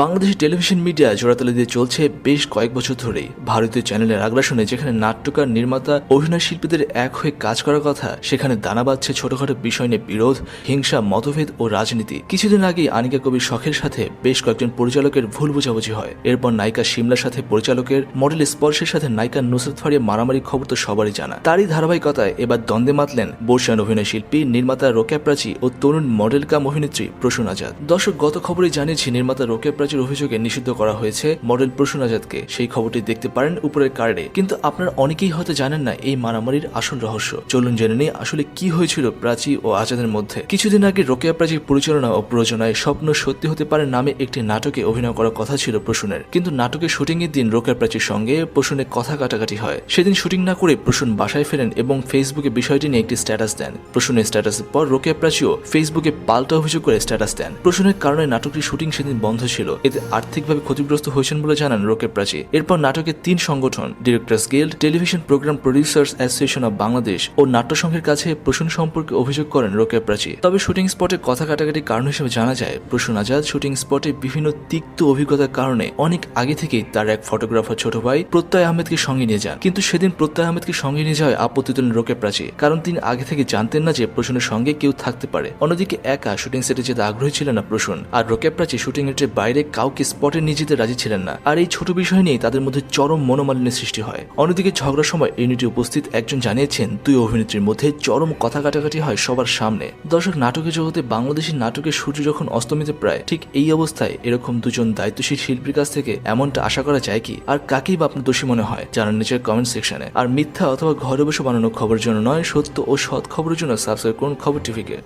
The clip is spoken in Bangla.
বাংলাদেশের টেলিভিশন মিডিয়া জোড়াতালি দিয়ে চলছে বেশ কয়েক বছর ধরেই। ভারতীয় চ্যানেলের আগ্রাসনে যেখানে নাট্যকার, নির্মাতা, অভিনয় শিল্পীদের এক হয়ে কাজ করার কথা, সেখানে দানা বাঁধছে ছোটখাটো বিষয় নিয়ে বিরোধ, হিংসা, মতভেদ ও রাজনীতি। কিছুদিন আগেই আনিকা কবির শখের সাথে বেশ কয়েকজন পরিচালকের ভুল বোঝাবুঝি হয়। এরপর নায়িকা শিমলার সাথে পরিচালকের, মডেল স্পর্শের সাথে নায়িকা নুসরত ফারিয়া মারামারি খবর তো সবারই জানা। তারই ধারাবাহিকতায় এবার দ্বন্দ্বে মাতলেন বর্ষিয়ান অভিনয় শিল্পী, নির্মাতা রোকেয়া প্রাচী ও তরুণ মডেল কাম অভিনেত্রী প্রসূন আজাদ। দর্শক, গত খবরে জানিয়েছি, নির্মাতা রোকেয়া প্রাচীর অভিযোগে নিষিদ্ধ করা হয়েছে মডেল প্রসূন আজাদকে সেই খবরটি দেখতে পারেন উপরের কার্ডে। কিন্তু আপনারা অনেকেই হয়তো জানেন না এই মারামারির আসল রহস্য। চলুন জেনে নিই আসলে কি হয়েছিল প্রাচী ও আজাদের মধ্যে। কিছুদিন আগে রোকেয়া প্রাচীর পরিচালনা ও প্রযোজনায় স্বপ্ন সত্যি হতে পারে নামে একটি নাটকে অভিনয় করার কথা ছিল প্রসূনের। কিন্তু নাটকের শুটিং এর দিন রোকেয়া প্রাচীর সঙ্গে প্রসূনের কথা কাটাকাটি হয়। সেদিন শুটিং না করে প্রসূন বাসায় ফেরেন এবং ফেসবুকে বিষয়টি নিয়ে একটি স্ট্যাটাস দেন। প্রসূনের স্ট্যাটাসের পর রোকেয়া প্রাচীও ফেসবুকে পাল্টা অভিযোগ করে স্ট্যাটাস দেন। প্রসূনের কারণে নাটকটির শুটিং সেদিন বন্ধ ছিল। এতে আর্থিকভাবে ক্ষতিগ্রস্ত হয়েছেন বলে জানান রোকেয়া প্রাচী। এরপর নাটকের তিন সংগঠন, directors guild, television programme producers association of Bangladesh ও নাট্য সংঘের কাছে প্রসূন সম্পর্কে অভিযোগ করেন রোকেয়া প্রাচী। তবে শুটিং স্পটে কথা কাটাকাটির কারণ হিসেবে জানা যায়, প্রসূন আজাদ শুটিং স্পটে বিভিন্ন তিক্ত অভিজ্ঞতার কারণে অনেক আগে থেকেই তার এক ফটোগ্রাফার ছোট ভাই প্রত্যয় আহমেদকে সঙ্গে নিয়ে যান। কিন্তু সেদিন প্রত্যয় আহমেদকে সঙ্গে নিয়ে যাওয়ায় আপত্তি তোলেন রোকে প্রাচী, কারণ তিনি আগে থেকে জানতেন না যে প্রসূনের সঙ্গে কেউ থাকতে পারে। অন্যদিকে একা শুটিং সেটে যেতে আগ্রহী ছিলেন না প্রসূন। আর রোকে প্রাচী শুটিং এর বাইরে কাউকে স্পটে নিয়ে যেতে রাজি ছিলেন না। আর এই ছোট বিষয় নিয়ে তাদের মধ্যে চরম মনোমালিন্যের সৃষ্টি হয়। অন্যদিকে ঝগড়ার সময় ইউনিটি উপস্থিত একজন জানিয়েছেন, দুই অভিনেত্রীর মধ্যে চরম কথা কাটাকাটি হয় সবার সামনে। দর্শক নাটকের জগতে বাংলাদেশি নাটকের সূর্য যখন অস্তমিতে প্রায়, ঠিক এই অবস্থায় এরকম দুজন দায়িত্বশীল শিল্পীর কাছ থেকে এমনটা আশা করা যায় কি? আর কাকেই বা আপনার দোষী মনে হয়? জানান নিচের কমেন্ট সেকশনে আর মিথ্যা অথবা ঘরে বসে বানানো খবরের জন্য নয়, সত্য ও সৎ খবরের জন্য সাবস্ক্রাইব করুন খবর টিভিকে।